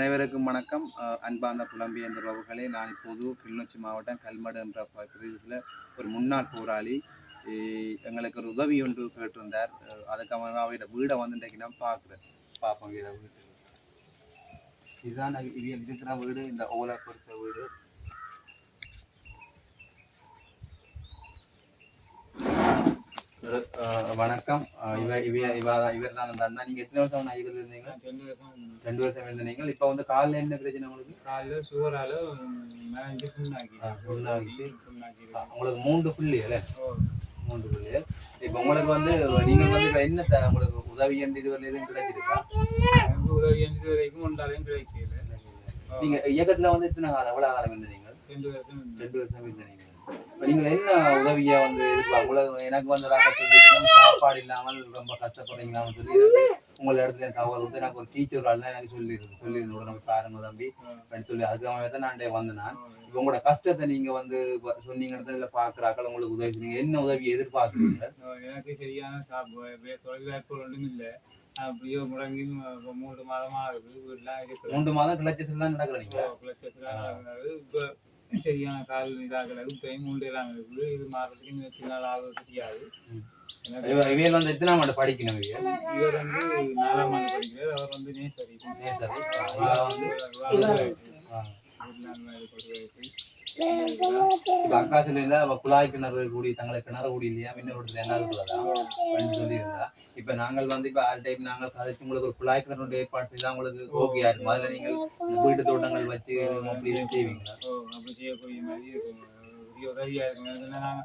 அனைவருக்கும் வணக்கம். அஹ் அன்பார்ந்த புலம்பியந்த உறவுகளே நான் இப்போது கிளிநொச்சி மாவட்டம் கல்மடு என்ற பிரதேசத்தில் ஒரு முன்னாள் போராளி அஹ் எங்களுக்கு ஒரு உதவி ஒன்று கேட்டிருந்தார். அஹ் அவரோட வீடை வந்து இன்றைக்கு நான் பார்க்குறேன். பார்ப்போம் வீட வீடு. இதுதான் நான் இருக்கிற வீடு இந்த ஓலை பொறுத்த வீடு. வணக்கம். இவ இவ இவ இவர் தான் அந்த அண்ணா. நீங்க எத்தனை வருஷம் ஐயர்கள் இருந்தீங்க ரெண்டு வருஷம் இருந்தீங்க இப்போ வந்து காலில் என்ன பிரச்சனை உங்களுக்கு? காலையில சுவரால மேலே புண்ணாக்கி. புண்ணாக்கி. உங்களுக்கு மூன்று புள்ளிகள் ஓ. மூன்று புள்ளிகள் இப்போ உங்களுக்கு வந்து நீங்கள் வந்து இப்போ என்ன உங்களுக்கு உதவி என்று இதுவரை எதுவும் கிடைச்சிருக்கா? உதவி எந்த வரைக்கும் ஒன்றாலையும் கிடைக்கல. நீங்க இயக்கத்துல வந்து இத்தனை காலம் எவ்வளவு காலம் இருந்தீங்க ரெண்டு வருஷம். ரெண்டு வருஷம் இருந்தீங்க. நீங்கள் என்ன உதவியை வந்து உங்களுக்கு எனக்கு வந்து சாப்பாடு இல்லாமல் ரொம்ப கஷ்டப்படுறீங்களான்னு சொல்லி உங்கள் இடத்துல தகவல் வந்து எனக்கு ஒரு டீச்சர் தான் எனக்கு சொல்லியிருக்கு சொல்லியிருந்து உடனே பாருங்க தம்பி. அப்படின்னு சொல்லி அதுக்காக தான் நான் வந்தேன் நான். இப்போ உங்களோட கஷ்டத்தை நீங்க வந்து சொன்னீங்கன்னு இல்லை பார்க்குறாக்கள் உங்களுக்கு உதவி செய்யுங்க என்ன உதவி எதிர்பார்க்குறீங்க? எனக்கு சரியான சாப்பிடு தொழில் வாய்ப்பு ஒன்றும் இல்லை. அப்படியே முடங்கி மூன்று மாதமா ஆகுது வீட்டுலாம் இருக்குது மூன்று மாதம் கிளச்சஸ் தான் நடக்கிறீங்க இப்போ சரியான கால் இதாகிறது இப்போ மூன்று எல்லாம் இருக்குது. இது மாறதுக்கு நாள் ஆகுது தெரியாது. எனக்கு இவ- இவையல் வந்து எத்தனை ஆண்டு படிக்கணும் இவர்? வந்து நாலாம் ஆண்டு படிக்கிறார். அவர் வந்து நேசரி. நேசரி. வந்து அக்கா சொல்லியிருந்தா அவ குழாய் கிணறு கூடி தங்களை கிணறு கூடி இல்லையா? இன்னொரு இடத்துல என்ன இருக்குதான் அப்படின்னு சொல்லியிருந்தா. இப்ப நாங்கள் வந்து இப்ப ஆல் டைம் நாங்கள் கதைச்சு உங்களுக்கு ஒரு குழாய் கிணறு ஏற்பாடு செய்தா உங்களுக்கு ஓகே இருக்கும் அதுல நீங்கள் வீட்டு தோட்டங்கள் வச்சு அப்படி செய்வீங்களா? செய்யக்கூடிய மாதிரி இருக்கும் பெரிய உதவியா இருக்கும் ஏன்னா நாங்க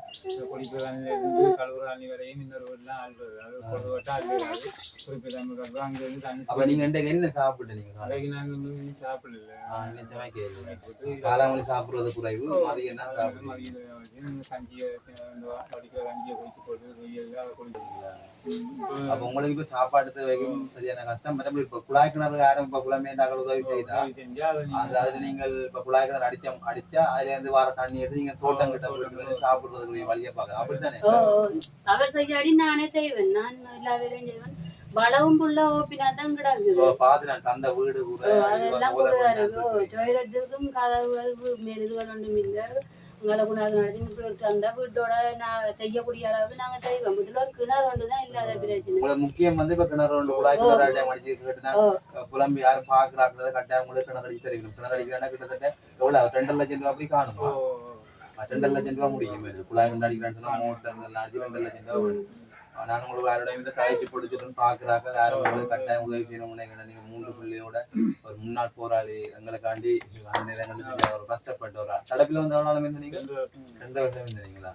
குடிக்கிற தண்ணியில இருந்து கழுவுற தண்ணி வரையும் இன்னொரு வீட்டுலாம் ஆள்றது அது பொது வட்டா ஆள்றது குறிப்பிட்ட நமக்கு அப்புறம் அங்க இருந்து தண்ணி அப்ப நீங்க இன்றைக்கு என்ன சாப்பிட்டு நீங்க காலை- அன்றைக்கு நாங்க வந்து சாப்பிடல ஆ, நிச்சயமா கேள்வி போட்டு காலாமணி சாப்பிடுறது குறைவு மதியம் தான் சாப்பிடுவீங்க மதியம் கஞ்சியை இந்த படிக்கிற கஞ்சியை குடிச்சு போட்டு வெயில் அதை குடிச்சிருக்கீங்களா அப்ப உங்களுக்கு இப்ப சாப்பாடு தேவைக்கும் சரியான கஷ்டம் மற்றபடி இப்ப குழாய் கிணறு யாரும் இப்ப குழந்தை நாங்கள் உதவி செய்தா அதை அதுல நீங்கள் இப்ப குழாய் கிணறு அடிச்சா அடிச்சா அதுல இருந்து வர தண்ணி எடுத்து நீங்க தோட்டம் கிட்ட சாப்பிடுறதுக்குரிய வழியை பார்க்கலாம் அப்படித்தானே. அவர் செய்யாடி நானே செய்வேன் நான் எல்லா வேலையும் செய்வேன் வளவும் புள்ள ஓப்பினா தான் கிடக்குது பார்த்து நான் தந்த வீடு கூட அதெல்லாம் கூட இருக்கு டொய்லெட்டுக்கும் கதவுகள் மெழுதுகள் ஒன்றும் இல்லை உங்களை கூட நடத்தி இப்படி ஒரு தந்த வீட்டோட நான் செய்யக்கூடிய அளவுக்கு நாங்க செய்வோம். வீட்டுல ஒரு கிணறு ஒன்று தான் இல்லாத பிரச்சனை. முக்கியம் வந்து இப்ப கிணறு ஒன்று குழாய் கிணறு அடிச்சு அடிச்சு கேட்டுனா ஓ. புலம்பி யாரும் பாக்குறாங்க கட்டாயம் உங்களுக்கு கிணறு அடிச்சு தெரியும். கிணறு அடிக்கிறாங்கன்னா கிட்டத்தட்ட எவ்வளவு? ரெண்டரை லட்சம் ரூபாய் அப்படி காணுமா? ஓ. ரெண்டரை லட்சம் ரூபாய் முடியும். குழாய் கிணறு அடிக்கிறான்னு சொன்னா மோட்டர் எல்லாம் அடிச்சு ரெண்டரை லட்சம் ரூபாய். நான் உங்களுக்கு யாரோட வந்து கழிச்சு பிடிச்சிட்டு பாக்குறாங்க யாரும் உங்களுக்கு கட்டாயம் உதவி செய்யணும்னு நீங்க மூன்று பிள்ளையோட ஒரு முன்னாள் போராளி எங்களுக்காண்டி ஒரு கஷ்டப்பட்ட ஒரு ஆள். தடுப்பில் வந்து எவ்வளவு நாள் இருந்தீங்க ரெண்டு வருஷம் இருந்தீங்களா.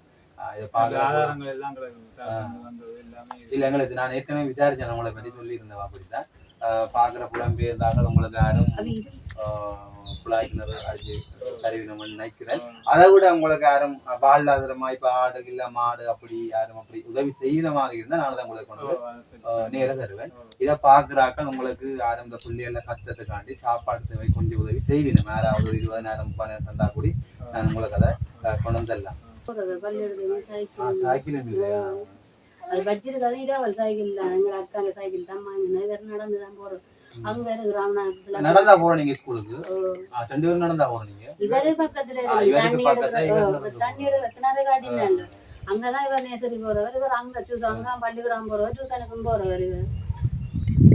இல்ல எங்களுக்கு நான் ஏற்கனவே விசாரிச்சேன் உங்களை பத்தி சொல்லியிருந்தேன் அப்படித்தான் ஆஹ் பாக்குற புலம்பெயர்ந்தாங்க உங்களுக்கு யாரும் குழாய் கிணறு அடிச்சு தருவினோம்னு நினைக்கிறேன் அதை விட உங்களுக்கு யாரும் வாழ்வாதாரமா இப்ப ஆடு இல்ல மாடு அப்படி யாரும் அப்படி உதவி செய்யற மாதிரி இருந்தா நான் தான் உங்களுக்கு கொண்டு வந்து, ஆஹ் நேரா தருவேன் இதை பாக்குறாக்கள் உங்களுக்கு யாரும் இந்த பிள்ளைகள கஷ்டத்துக்காண்டி சாப்பாடு தேவை கொஞ்சம் உதவி செய்வேன் யாராவது ஒரு இருபதாயிரம் முப்பதாயிரம் தந்தா கூடி நான் உங்களுக்கு அதை கொண்டு வந்துடலாம் சாய்க்கிலும் இல்லையா அது வச்சிருக்காது இரவல் சைக்கிள் தான் எங்க அக்காங்க சைக்கிள் தான் வாங்கினேன் வேற நடந்து தான் போறோம். அங்க இருக்கிறான் நடந்தா போறோம். நீங்க ஸ்கூலுக்கு? ரெண்டு பேரும் நடந்தா போறோம் நீங்க? இவரு பக்கத்துல தண்ணி எடுக்கிற தண்ணி எடுக்கிற கிணறு காட்டினாங்க. அங்கதான் இவர் நேசரி போறவர் இவர் அங்க டியூசன் அங்க பள்ளிக்கூடம் போறவர் டியூசனுக்கும் போறவர் இவர்.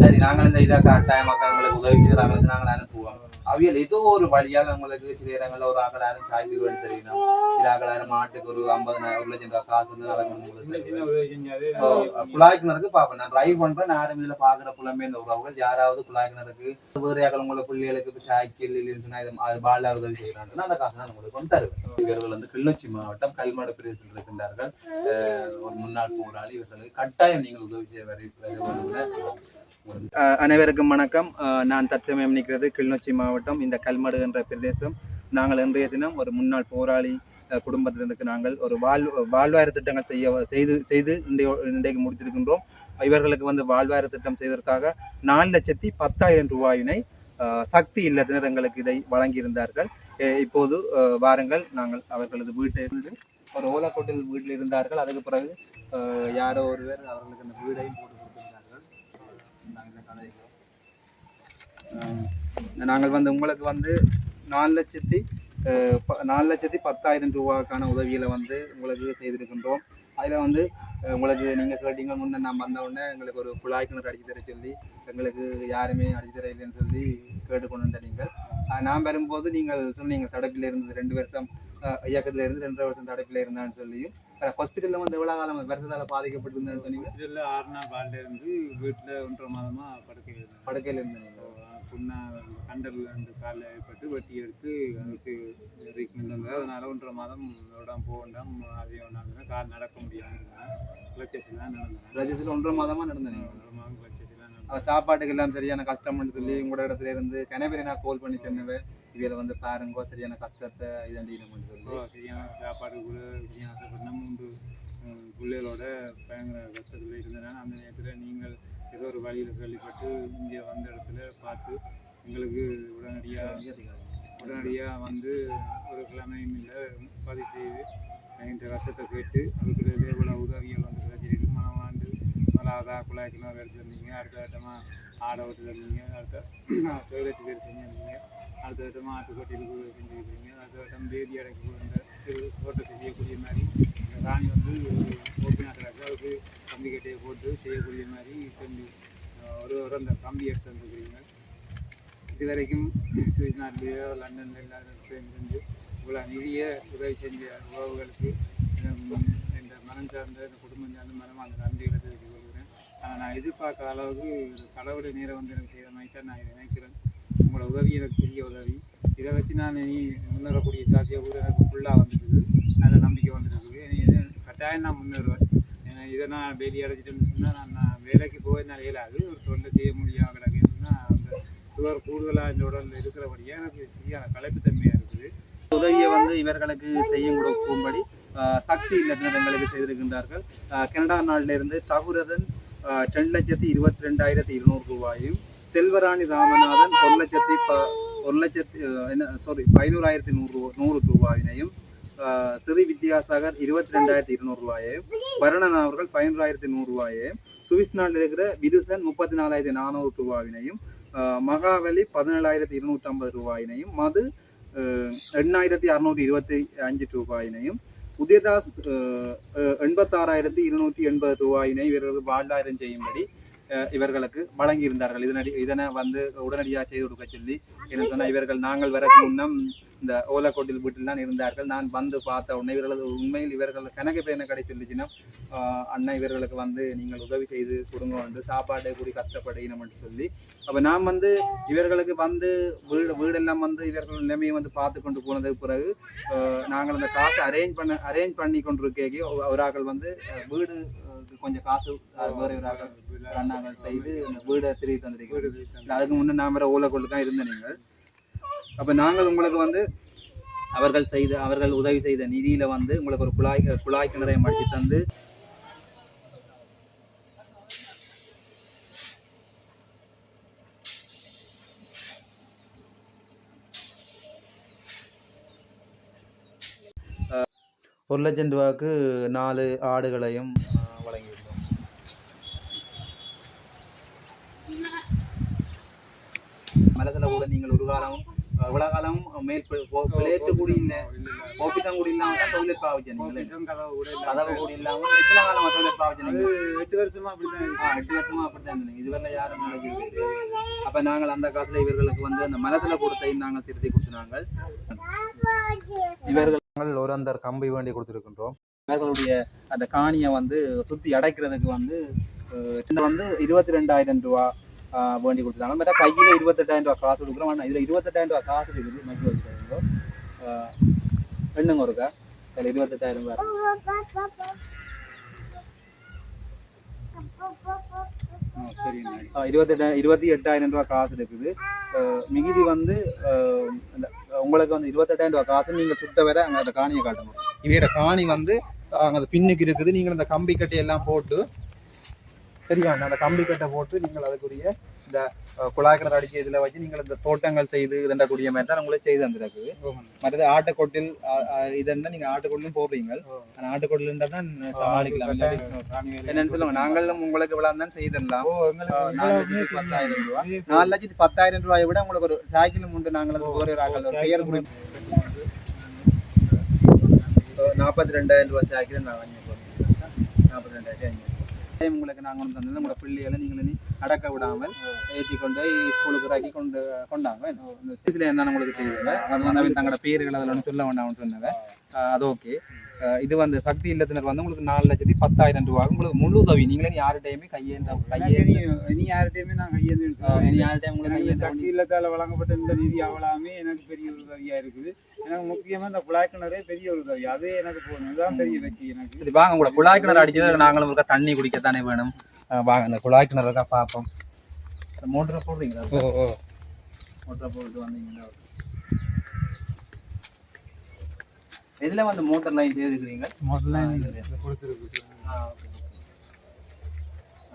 சரி நாங்கள் இந்த இதை கட்டாயம் உங்களுக்கு உதவி செய்யறாங்களுக்கு நாங்கள் அனுப்புவோம். அவியல் ஏதோ ஒரு வழியால் உங்களுக்கு சில இடங்கள்ல ஒரு ஆக்களாயிரம் சாய்ந்து ரூபாய் தெரியணும் சில ஆக்களாயிரம் மாட்டுக்கு ஒரு ஐம்பதாயிரம் ஒரு லட்சம் ரூபாய் காசு குழாய் கிணறுக்கு பார்ப்பேன் நான் டிரைவ் பண்றேன் நான் ஆரம்பியில பாக்குற புலமே இந்த உறவுகள். யாராவது குழாய் கிணறுக்கு வேறு யாக்கள் உங்களை பிள்ளைகளுக்கு இப்போ சைக்கிள் இல்லைன்னு இது அது பால உதவி செய்யறாங்கன்னா அந்த காசு நான் உங்களுக்கு வந்து தருவேன். இவர்கள் வந்து கிளிநொச்சி மாவட்டம் கல்மாடு பிரதேசத்தில் இருக்கின்றார்கள். ஒரு முன்னாள் போராளி இவர்களுக்கு கட்டாயம் நீங்கள் உதவி செய்ய வரை அனைவருக்கும் வணக்கம். நான் தற்சமயம் நிற்கிறது கிளிநொச்சி மாவட்டம் இந்த கல்மடு என்ற பிரதேசம். நாங்கள் இன்றைய தினம் ஒரு முன்னாள் போராளி குடும்பத்தினருக்கு நாங்கள் ஒரு வாழ் வாழ்வாதார திட்டங்கள் செய்ய செய்து செய்து இன்றைய இன்றைக்கு முடித்திருக்கின்றோம். இவர்களுக்கு வந்து வாழ்வாதார திட்டம் செய்வதற்காக நாலு லட்சத்தி பத்தாயிரம் ரூபாயினை சக்தி இல்லத்தினர் எங்களுக்கு இதை வழங்கியிருந்தார்கள். இப்போது வாருங்கள் நாங்கள் அவர்களது வீட்டிலிருந்து ஒரு ஓலக்கோட்டில் வீட்டில் இருந்தார்கள். அதுக்கு பிறகு யாரோ ஒருவர் அவர்களுக்கு அந்த வீடையும் போட்டு கொடுத்திருந்தார்கள் நாங்கள் வந்து உங்களுக்கு வந்து நாலு லட்சத்தி நாலு லட்சத்தி பத்தாயிரம் ரூபாய்க்கான உதவிகளை வந்து உங்களுக்கு செய்திருக்கின்றோம். அதில் வந்து உங்களுக்கு நீங்கள் கேட்டீங்க முன்னே நான் வந்த உடனே எங்களுக்கு ஒரு குழாய் கிணறு அடிச்சு தர சொல்லி எங்களுக்கு யாருமே அடிச்சு தர இல்லைன்னு சொல்லி கேட்டுக்கொண்டு நீங்கள். நான் வரும்போது நீங்கள் சொன்னீங்க தடுப்பில் இருந்து ரெண்டு வருஷம் இயக்கத்துல இருந்து ரெண்டரை வருஷம் தடுப்பில் இருந்தான்னு சொல்லியும் ஹாஸ்பிட்டலில் வந்து எவ்வளோ காலம் வருஷத்தால் பாதிக்கப்பட்டிருந்தேன்னு சொன்னீங்க? இதில் ஆறு நாள் பால்ல இருந்து வீட்டில் ஒன்றரை மாதமா படுக்கையில் இருந்தேன். படுக்கையில் இருந்தீங்க. புண்ணா கண்டல் அந்த காலில் ஏற்பட்டு வெட்டி எடுத்து அதுக்கு ட்ரீட்மெண்ட் வந்தது அதனால ஒன்றரை மாதம் விடாம போக வேண்டாம். அதே ஒன்றாங்க கால் நடக்க முடியாமல் கிளச்சஸ்லாம் நடந்தேன். ரஜத்தில் ஒன்றரை மாதமா நடந்தீங்க ஒன்றரை மாதம் நடந்தேன். அவ சாப்பாட்டுக்கு எல்லாம் சரியான கஷ்டம்னு சொல்லி உங்களோட இடத்துல இருந்து கனவேரி நான் கால் பண்ணி சொன்னவே இவையில வந்து பாருங்க சரியான கஷ்டத்தை இதண்டின்னு சொல்லி. ஓ, சரியான சாப்பாடு கூட சரியான சாப்பாடு. நம்ம உண்டு பிள்ளைகளோட பயங்கர கஷ்டத்தில் இருந்தனால அந்த நேரத்தில் நீங்கள் ஏதோ ஒரு வழியில் கேள்விப்பட்டு இங்கே வந்த இடத்துல பார்த்து எங்களுக்கு உடனடியாக உடனடியாக வந்து ஒரு கிழமையும் இல்லை பதிவு செய்து இந்த கஷ்டத்தை கேட்டு அதுக்கு இவ்வளோ உதவிகள் வந்து கிடைச்சிருக்கு. மனம் வாழ்ந்து முதலாவதா குழாய் கிணறு எடுத்து தந்தீங்க அடுத்த கட்டமாக ஆடை ஓட்டு தந்தீங்க அடுத்த தொழிலத்துக்கு பேர் செஞ்சுருந்தீங்க அடுத்த கட்டமாக ஆட்டுக்கோட்டையில் செஞ்சுருக்கீங்க அடுத்த கட்டம் பேதி அடைக்கு இந்த சிறு தோட்டத்தை செய்யக்கூடிய மாதிரி. இந்த ராணி வந்து ஓப்பினா கிடக்கு அதுக்கு கம்பி கட்டையை போட்டு செய்யக்கூடிய மாதிரி செஞ்சு ஒரு ஒரு அந்த கம்பி எடுத்து வந்துருக்கிறீங்க. இது வரைக்கும் சுவிஸ் நாட்டிலேயோ லண்டன்ல எல்லாருக்கும் இருந்து இவ்வளோ நிதிய உதவி செஞ்ச உறவுகளுக்கு எனக்கு இந்த மனம் சார்ந்த இந்த குடும்பம் சார்ந்த மனம் அந்த நன்றிகளை தெரிவித்துக் கொள்கிறேன். ஆனால் நான் எதிர்பார்க்காத அளவுக்கு கடவுளை நேரம் வந்து எனக்கு செய்கிற மாதிரி தான் நான் இதை நினைக்கிறேன். உங்களோட உதவி எனக்கு பெரிய உதவி. இதை வச்சு நான் இனி முன்னேறக்கூடிய சாத்திய கூட எனக்கு ஃபுல்லாக வந்துருக்குது. நல்ல நம்பிக்கை வந்துருக்குது. கட்டாயம் நான் முன்னேறுவேன். ஏன்னா இதை நான் வேலி அடைச்சிட்டேன்னு நான் நான் வேலைக்கு போய் நான் இயலாது ஒரு தொண்டை செய்ய முடியாம கிடக்குன்னா அந்த சுவர் கூடுதலாக இந்த உடலில் இருக்கிறபடியே எனக்கு சரியான களைப்புத்தன்மையாக இருக்குது. உதவியை வந்து இவர்களுக்கு செய்ய கொடுக்கும்படி சக்தி இல்லத்தினர் எங்களுக்கு செய்திருக்கின்றார்கள். கனடா நாட்டில இருந்து தகுரதன் ரெண்டு லட்சத்தி இருபத்தி ரெண்டாயிரத்தி இருநூறு ரூபாயும் செல்வராணி ராமநாதன் ஒரு லட்சத்தி ப ஒரு லட்சத்து என்ன சாரி பதினோராயிரத்தி நூறு நூறு ரூபாயினையும் ஆஹ், வித்யாசாகர் இருபத்தி ரெண்டாயிரத்தி இருநூறு ரூபாயையும் வருணன் அவர்கள் பதினோராயிரத்தி நூறு ரூபாயையும் சுவிஸ் நாட்டில் இருக்கிற விதுசன் முப்பத்தி நாலாயிரத்தி நானூறு ரூபாயினையும் மகாவலி பதினேழாயிரத்தி இருநூற்றி ஐம்பது ரூபாயினையும் மது எண்ணாயிரத்தி அறுநூற்றி இருபத்தி அஞ்சு ரூபாயினையும் உதயதாஸ் எண்பத்தாறாயிரத்தி இருநூற்றி எண்பது ரூபாயினை இவர்கள் வாழ்வாயிரம் செய்யும்படி இவர்களுக்கு வழங்கியிருந்தார்கள். இதனடி இதனை வந்து உடனடியாக செய்து கொடுக்க சொல்லி என்ன சொன்னால் இவர்கள் நாங்கள் வரக்கு முன்னம் இந்த ஓலக்கோட்டில் வீட்டில் தான் இருந்தார்கள். நான் வந்து பார்த்த உடனே இவர்களது உண்மையில் இவர்கள் கணக்கு பேர் என்ன கடை அண்ணா இவர்களுக்கு வந்து நீங்கள் உதவி செய்து கொடுங்க வந்து சாப்பாடு கூடி கஷ்டப்படுகிறோம்னு சொல்லி அப்போ நான் வந்து இவர்களுக்கு வந்து வீடு வீடெல்லாம் வந்து இவர்கள் நிலைமையை வந்து பார்த்து கொண்டு போனதுக்கு பிறகு நாங்கள் அந்த காசை அரேஞ்ச் பண்ண அரேஞ்ச் பண்ணி கொண்டிருக்கே ஒரு ஆக்கள் வந்து வீடு கொஞ்சம் காசு வேற நாங்கள் செய்து அந்த வீடை திருப்பி தந்திருக்கோம் அதுக்கு முன்னே நான் வேற ஓலக்கொண்டு தான் இருந்தேன் நீங்கள். அப்போ நாங்கள் உங்களுக்கு வந்து அவர்கள் செய்த அவர்கள் உதவி செய்த நிதியில வந்து உங்களுக்கு ஒரு குழாய் குழாய் கிணறை மடித்து தந்து ஒரு லட்சம் ரூபாய்க்கு நாலு ஆடுகளையும் மலத்தில் கூட நீங்கள் ஒரு காலம் எவ்வளவு காலம் மேல் பி- போ- பிளேட்டு கூட இல்லை. கோபிக்கம் கூட இல்லாம டொய்லெட் பாவிச்சேன் நீங்கள். கதவு கூட இல்ல. கதவு கூட இல்லாம எத்தனை காலம் டொய்லெட் நீங்கள்? எட்டு வருஷமா. ஆ, எட்டு வருஷமா அப்படித்தான் இருந்தீங்க இதுவரை யாரும் நினைக்கிறது அப்ப நாங்கள் அந்த காலத்துல இவர்களுக்கு வந்து அந்த மலத்துல கொடுத்த நாங்கள் திருத்தி கொடுத்தாங்க இவர்கள் நாங்கள் ஒரு அந்த கம்பி வேண்டி கொடுத்துருக்கின்றோம். இவர்களுடைய அந்த காணியை வந்து சுத்தி அடைக்கிறதுக்கு வந்து வந்து இருபத்தி ரெண்டாயிரம் ரூபா வேண்டி கொடுத்துருக்காங்க மற்ற கையில இருபத்தெட்டாயிரம் ரூபா காசு கொடுக்குறோம் ஆனால் இருபத்தெட்டாயிரம் ரூபா காசு இருக்குது மஞ்சள் வச்சுருக்கோம் எண்ணுங்க ஒருக்கா அதில் இருபத்தெட்டாயிரம் ரூபா இருக்கு. சரி ஆஹ் இருபத்தெட்டா இருபத்தி எட்டாயிரம் ரூபாய் காசு இருக்குது ஆஹ் மிகுதி வந்து ஆஹ் இந்த உங்களுக்கு வந்து இருபத்தெட்டாயிரம் ரூபாய் காசு நீங்க சுத்த வர அங்க அந்த காணியை காட்டணும் இவையோட காணி வந்து அங்க அந்த பின்னுக்கு இருக்குது நீங்கள் அந்த கம்பி கட்டி எல்லாம் போட்டு சரியா அந்த கம்பி கட்டை போட்டு நீங்கள் அதுக்குரிய இந்த அஹ், குழாய் கிணறு அடிச்சு இதுல வச்சு நீங்கள் இந்த தோட்டங்கள் செய்து இதண்ட கூடிய மாதிரி தான் உங்களுக்கு செய்து தந்துருக்கு. மற்றது ஆட்டுக்கொட்டில் இதெண்டா நீங்க ஆட்டுக்கொட்டிலும் போடுறீங்க. ஆனா ஆட்டுக்கொட்டில் தான் சமாளிக்கலாம். என்னன்னு சொல்லுங்க நாங்களும் உங்களுக்கு இவ்வளவு தான் செய்திடலாம் நாலு லட்சத்தி பத்தாயிரம் ரூபாய் நாலு லட்சத்தி பத்தாயிரம் ரூபாயை விட உங்களுக்கு ஒரு சைக்கிள் உண்டு. நாங்கள் ஒரு பெயர் நாற்பத்தி ரெண்டாயிரம் ரூபாய் சைக்கிள் நான் வாங்கி நாற்பத்தி ரெண்டாயிரத்தி உங்களுக்கு நாங்கள் வந்து தந்தது. உங்களோட பிள்ளைகளை நீங்கள் இனி அடக்க விடாமல் ஏற்றி கொண்டு போய் ஸ்கூலுக்கு ராக்கி கொண்டு கொண்டாங்க. இந்த சிசில என்ன உங்களுக்கு செய்யுங்க அது வந்து தங்களோட பேர்கள் அதில் ஒன்று சொல்ல வேண்டாம்னு சொன்னாங்க அது ஓகே இது வந்து சக்தி இல்லத்தினர் வந்து உங்களுக்கு நாலு லட்சத்தி பத்தாயிரம் ரூபாய் உங்களுக்கு முழு உதவி. நீங்களே யார்கிட்டயுமே கையேந்த கையேந்தி இனி யார்கிட்டயுமே நான் கையேந்து இனி யார்கிட்டயும் உங்களுக்கு கையேந்த சக்தி இல்லத்தால வழங்கப்பட்ட இந்த நிதி அவ்வளவுமே எனக்கு பெரிய ஒரு உதவியா இருக்குது. எனக்கு முக்கியமா இந்த குழாய் கிணறே பெரிய ஒரு உதவி. அதே எனக்கு போகணும் இதுதான் பெரிய வெற்றி எனக்கு. சரி வாங்க கூட குழாய் கிணறு அடிச்சது நாங்களும் இருக்கா தண்ணி குடிக்கத்தானே வேணும். ஆஹ் வாங்க அந்த குழாய் கிணறு இருக்கா பார்ப்போம். மோட்டரை போடுறீங்களா? மோட்டரை போட்டு வந்தீங்களா எதுல வந்து மோட்டர் லைன் முதல்ல ஆ, இது. கொடுத்துருக்கு ஆ, ஓகே.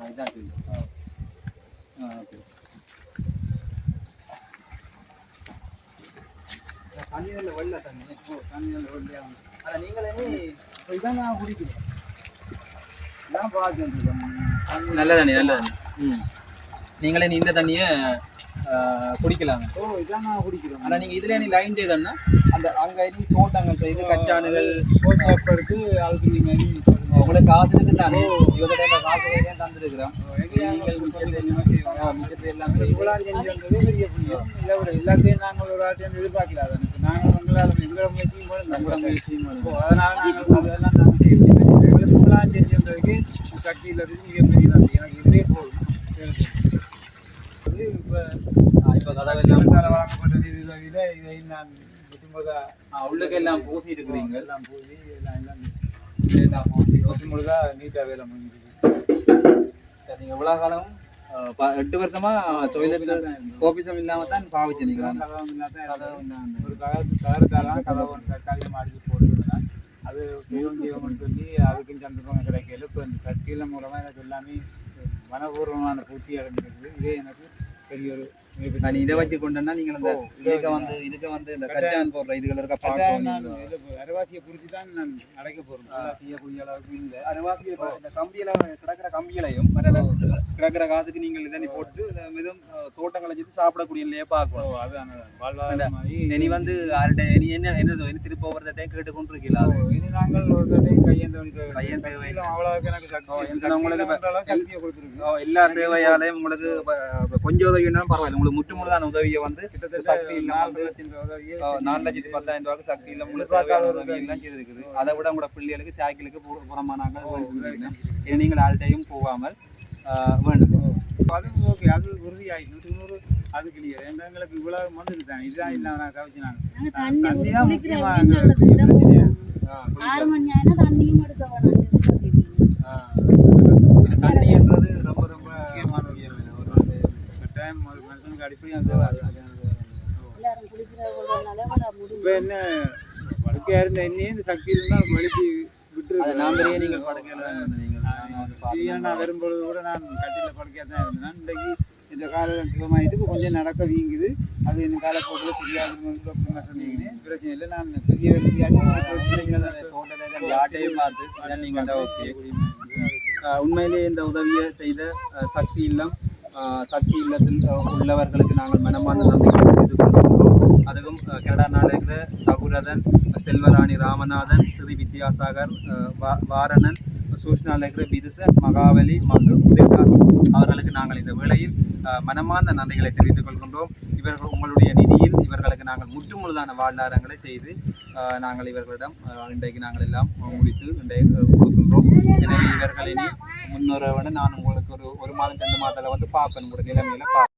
இதான். ஆ, ஓகே. தண்ணியில வெள்ள தண்ணி. ஓ தண்ணியில் வெள்ளையாக அத நீங்களே இப்போ இதான் நான் குடிக்கிறேன். இதான் நல்ல தண்ணி நல்ல தண்ணி. ம். நீங்களே இந்த தண்ணியை குடிக்கலாங்க. ஓ இதான் நான் குடிக்கிறேன் ஆனா நீங்க இதுல நீ லைன் செய்தோம்னா அந்த அங்க இனி தோட்டங்கள் செய்து கச்சானுகள் ஆஃபருக்கு ஆல்ரெடி மணி உங்களுக்கு காசு இருக்கு தானே? இவங்க காசு கையிலே தந்துருக்கிறோம். நீங்கள் மிச்சத்தை எல்லாம் இவ்வளோ செஞ்சு வந்ததே பெரிய புண்ணியம். இதை விட எல்லாத்தையும் நாங்கள் ஒரு ஆட்டையும் எதிர்பார்க்கல அதனுக்கு நாங்கள் உங்களால் எங்களோட முயற்சியும் போது நம்மளோட முயற்சியும் போது அதனால நாங்கள் அதெல்லாம் நாங்கள் செய்வோம் எங்களுக்கு இவ்வளோ செஞ்சு வந்ததுக்கு சக்தி இல்லாதது மிகப்பெரிய எனக்கு இதே போதும். இப்போ ஆ, இப்ப கதவெல்லாம் வழங்கப்பட்ட நிதி உதவியில இதை நான் உள்ளுக்கு எல்லாம் பூசி இருக்கிறீங்க எல்லாம் போய் எல்லாம் எல்லாம் எல்லாம் பூசி புத்திமுழுதா நீட்டாக வேலை முடிஞ்சுது. சரி, நீங்க இவ்வளவு காலம் எட்டு வருஷமா தொழிலுக்கு கோபிசம் இல்லாம தான் பாவிச்சு நீங்க. ஒரு கதவு தகரத்தாலாம் கதவு ஒரு தக்காளி மாடி போட்டுருந்தேன் அது தெய்வம் தெய்வம்னு சொல்லி அதுக்கும் சந்தர்ப்பம் கிடைக்கல. இப்போ இந்த சக்தியில மூலமாக எனக்கு எல்லாமே மனப்பூர்வமான பூர்த்தி அடைஞ்சிருக்குது இதே எனக்கு பெரிய ஒரு மிகப்பெரிய நான் இதை வச்சு கொண்டேன்னா நீங்க இந்த ஓ, இதுக்கு வந்து இதுக்கு வந்து இந்த கச்சான் போடுற இதுகள் இருக்க பார்க்கணும் அரைவாசியை குறித்து தான் நான் அடைக்க ஃபுல்லாக செய்யக்கூடிய அளவுக்கு இந்த கம்பியில கிடக்கிற கம்பிகளையும் கிடக்கிற காசுக்கு நீங்கள் இதனை போட்டு மிதம் தோட்டங்களை வச்சு சாப்பிடக்கூடிய நிலையை பார்க்கணும். மாதிரி இனி வந்து யார்கிட்ட இனி என்ன என்ன திருப்ப ஒவ்வொருத்தையும் கேட்டு கொண்டு இருக்கீங்களா இனி நாங்கள் ஒரு தடவை கையேந்த கையேந்த. அவ்வளவுக்கு எனக்கு எந்த உங்களுக்கு எல்லா தேவையாலையும் உங்களுக்கு கொஞ்சம் உதவினா பரவாயில்ல. உங்களுக்கு முற்று முழுதான உதவியை வந்து கிட்டத்தட்ட சக்தி இல்லாம நாலு லட்சத்தி பத்தாயிரம் ரூபாய்க்கு சக்தி இல்லை உங்களுக்கு தேவையான உதவி. எல்லாம் செய்திருக்குது. அதை விட உங்களோட பிள்ளைகளுக்கு சைக்கிளுக்கு புறமானாங்க இது நீங்கள் ஆள்கிட்டையும் போகாமல் வேண்டும். அது ஓகே அது உறுதியாகி நூற்றுக்கு நூறு அது கிளியர் எங்களுக்கு இவ்வளவு வந்துட்டு தானே இதுதான் இல்லாம நான் கவிச்சு நான் நாங்க தண்ணி தான் குளிக்கிற முக்கியமா எப்படின்னு எங்களுக்கு சொல்றதுக்கு தான் பிரச்சனையா. ஆ, ஆறு மணி ஆயினா தண்ணியும் எடுக்க வேணாம் ஆ. இது தண்ணின்றது ரொம்ப ரொம்ப முக்கியமான ஒரு முக்கியம். ஒரு வந்து கட்டாயம் ஒரு மனுஷனுக்கு அடிப்படையாக தேவை அது. எல்லாரும் குளிக்கிறவங்கனால கூட இப்ப என்ன படுக்கையா இருந்த என்னையே இந்த சக்தி இருந்தா வெளிச்சு விட்டு அது நான் பெரிய நீங்கள் படுக்கையில் தான் இருந்தீங்க. நான் வரும்பொழுது கூட நான் கட்டில படுக்கையா தான் இருந்தேன். இன்றைக்கு இந்த காலம் சுகமாயிட்டு இப்ப கொஞ்சம் நடக்க வீங்குது. அது என் காலப்போக்கில் சரியாகுது சொன்னீங்க பிரச்சனை இல்லை. நான் பெரிய இந்த ஆட்டையும் பார்த்து நீங்கள் அந்த ஓகே உண்மையிலேயே இந்த உதவியை செய்த சக்தி இல்லம். சக்தி இல்லத்தில் உள்ளவர்களுக்கு நாங்கள் மனமான நம்பிக்கை தெரிவித்துக் கொள்கின்றோம் அதுவும் கனடா நாடுகிற தகுரதன் செல்வராணி ராமநாதன் ஸ்ரீ வித்யாசாகர் வாரணன் சூஷ்ணாலகிற பிதுச மகாவலி மது உதயதாஸ் அவர்களுக்கு நாங்கள் இந்த வேளையில் மனமார்ந்த நன்றிகளை தெரிவித்துக் கொள்கின்றோம் இவர்கள் உங்களுடைய நிதியில் இவர்களுக்கு நாங்கள் முற்றுமுழுதான வாழ்நாரங்களை செய்து நாங்கள் இவர்களிடம் இன்றைக்கு நாங்கள் எல்லாம் முடித்து இன்றைக்கு கொடுக்கின்றோம். எனவே இவர்களின் முன்னொரு நான் உங்களுக்கு ஒரு மாதம் ரெண்டு மாதத்தில் வந்து பார்ப்பேன் உங்களுடைய நிலைமையில பார்ப்பேன்